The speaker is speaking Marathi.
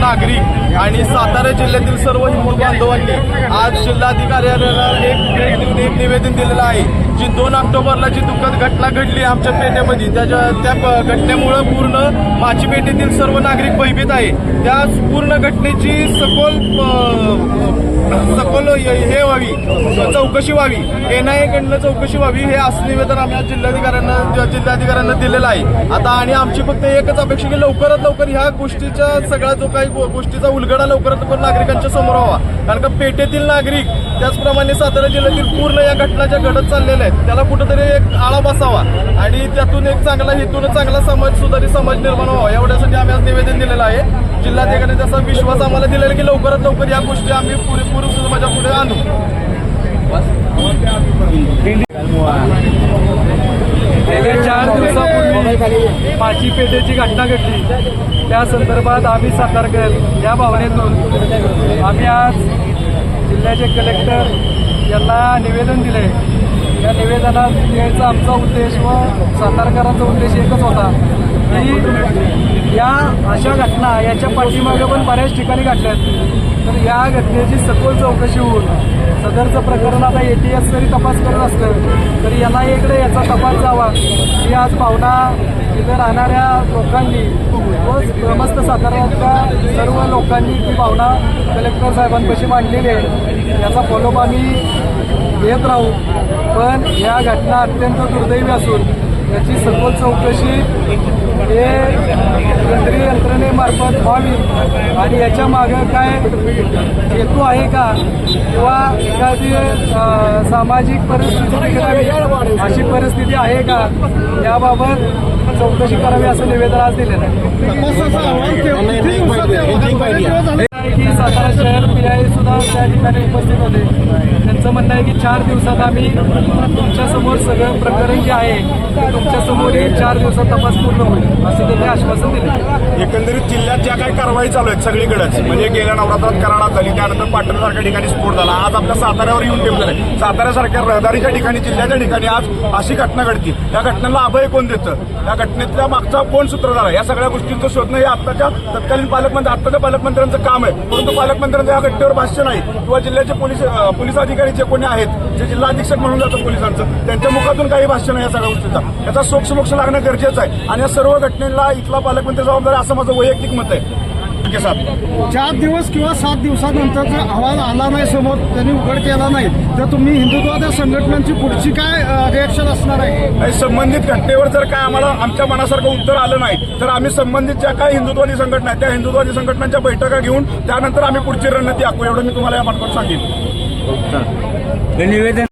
नागरिक आणि सातारा जिल्ह्यातील सर्व हिंदू बांधवांनी आज जिल्हाधिकाऱ्यांना एक भेट देऊन एक निवेदन दिलेलं आहे जी दोन ऑक्टोबरला जी दुःखद घटना घडली आमच्या पेठेमध्ये त्याच्या त्या प- घटनेमुळं पूर्ण माझी पेठेतील सर्व नागरिक भयभीत आहे. त्या पूर्ण घटनेची सखोल सखोल हे व्हावी. चौकशी व्हावी. एनआयए कडनं चौकशी व्हावी हे असं निवेदन आम्ही आज जिल्हाधिकाऱ्यांना जिल्हाधिकाऱ्यांना दिलेलं आहे. आता आणि आमची फक्त एकच अपेक्षा की लवकरात लवकर ह्या गोष्टीचा सगळा जो काही गोष्टीचा उलगडा लवकरात लवकर नागरिकांच्या समोर व्हावा. कारण का पेठेतील नागरिक त्याचप्रमाणे सातारा जिल्ह्यातील पूर्ण या घटना ज्या घडत चाललेल्या आहेत. त्याला कुठंतरी एक आळा बसावा. आणि त्यातून एक चांगला हेतून चांगला समाज सुधारित समाज निर्माण व्हावा. एवढ्यासाठी आम्ही आज निवेदन दिलेलं आहे. जिल्हाधिकाऱ्यांनी त्याचा विश्वास आम्हाला दिलेला की लवकरात लवकर या गोष्टी आम्ही पुरेपूर समाजा पुढे गेल्या चार दिवसापूर्वी माची पेठेची घटना घडली. त्या संदर्भात आम्ही सातारकर या भावनेतून आम्ही आज जिल्ह्याचे कलेक्टर यांना निवेदन दिले. या निवेदनात द्यायचा आमचा उद्देश व सातारकरांचा उद्देश एकच होता. की या अशा घटना याच्या पाठीमागे पण बऱ्याच ठिकाणी घडल्या आहेत. तर या घटनेची सखोल चौकशी होऊन सदरचं प्रकरण आता ए टी एस जरी तपास करत असलं तरी यांना इकडे याचा तपास जावा. ही आज भावना इथं राहणाऱ्या लोकांनी व समस्त साताऱ्यातल्या सर्व लोकांनी ती भावना कलेक्टर साहेबांपाशी मांडलेली आहे. याचा फॉलोअप आम्ही घेत राहू. पण या घटना अत्यंत दुर्दैवी असून याची सखोल चौकशी हे केंद्रीय यंत्रणेमार्फत व्हावी. आणि याच्या मागे काय हेतू आहे का? किंवा एखादी सामाजिक परिस्थिती अशी परिस्थिती आहे का? याबाबत चौकशी करावी असं निवेदन आज दिलेलं आहे. की सातारा शहर पी आय सुद्धा त्या ठिकाणी उपस्थित होते. आहे की चार दिवसात आम्ही तुमच्यासमोर सगळं प्रकरण जे आहे ते तुमच्यासमोर हे चार दिवसात तपास पूर्ण होईल. असं त्यांनी आश्वासन दिलं. एकंदरीत जिल्ह्यात ज्या काही कारवाई चालू आहेत सगळीकडेच म्हणजे गेल्या नवरात्रात कराडा झाली त्यानंतर पाटणसारख्या ठिकाणी स्फोट झाला आज आपल्या साताऱ्यावर येऊन ठेवलं आहे साताऱ्यासारख्या रहदारीच्या ठिकाणी जिल्ह्याच्या ठिकाणी आज अशी घटना घडती. या घटनेला अभय कोण देतं? या घटनेतल्या मागचा कोण सूत्रधार आहे? या सगळ्या गोष्टींचं शोधणं हे आत्ताच्या तत्कालीन पालकमंत्री आत्ताच्या पालकमंत्र्यांचं काम आहे. परंतु पालकमंत्र्यांचं या घटनेवर भाष्य नाही. किंवा जिल्ह्याचे पोलीस पोलीस अधिकारी जे कोणी आहेत जे जिल्हा अधीक्षक म्हणून जातं पोलिसांचं त्यांच्या मुखातून काही भाष्य नाही या सगळ्या गोष्टीचा. याचा सोक्षमोक्ष लागणं गरजेचं आहे. आणि या सर्व घटनेला इथला पालकमंत्री जबाबदार असं माझं वैयक्तिक मत आहे. ओके साहेब चार दिवस किंवा सात दिवसानंतरचा अहवाल आला नाही समोर त्यांनी उघड केला नाही. तर तुम्ही हिंदुत्वाच्या संघटनांची पुढची काय रिॲक्शन असणार आहे? संबंधित घटनेवर जर काय आम्हाला आमच्या मनासारखं उत्तर आलं नाही तर आम्ही संबंधित ज्या काही हिंदुत्वादी संघटना आहेत त्या हिंदुत्वादी संघटनांच्या बैठका घेऊन त्यानंतर आम्ही पुढची रणनीती आखू. एवढं मी तुम्हाला या मार्फत सांगेन. निवेदन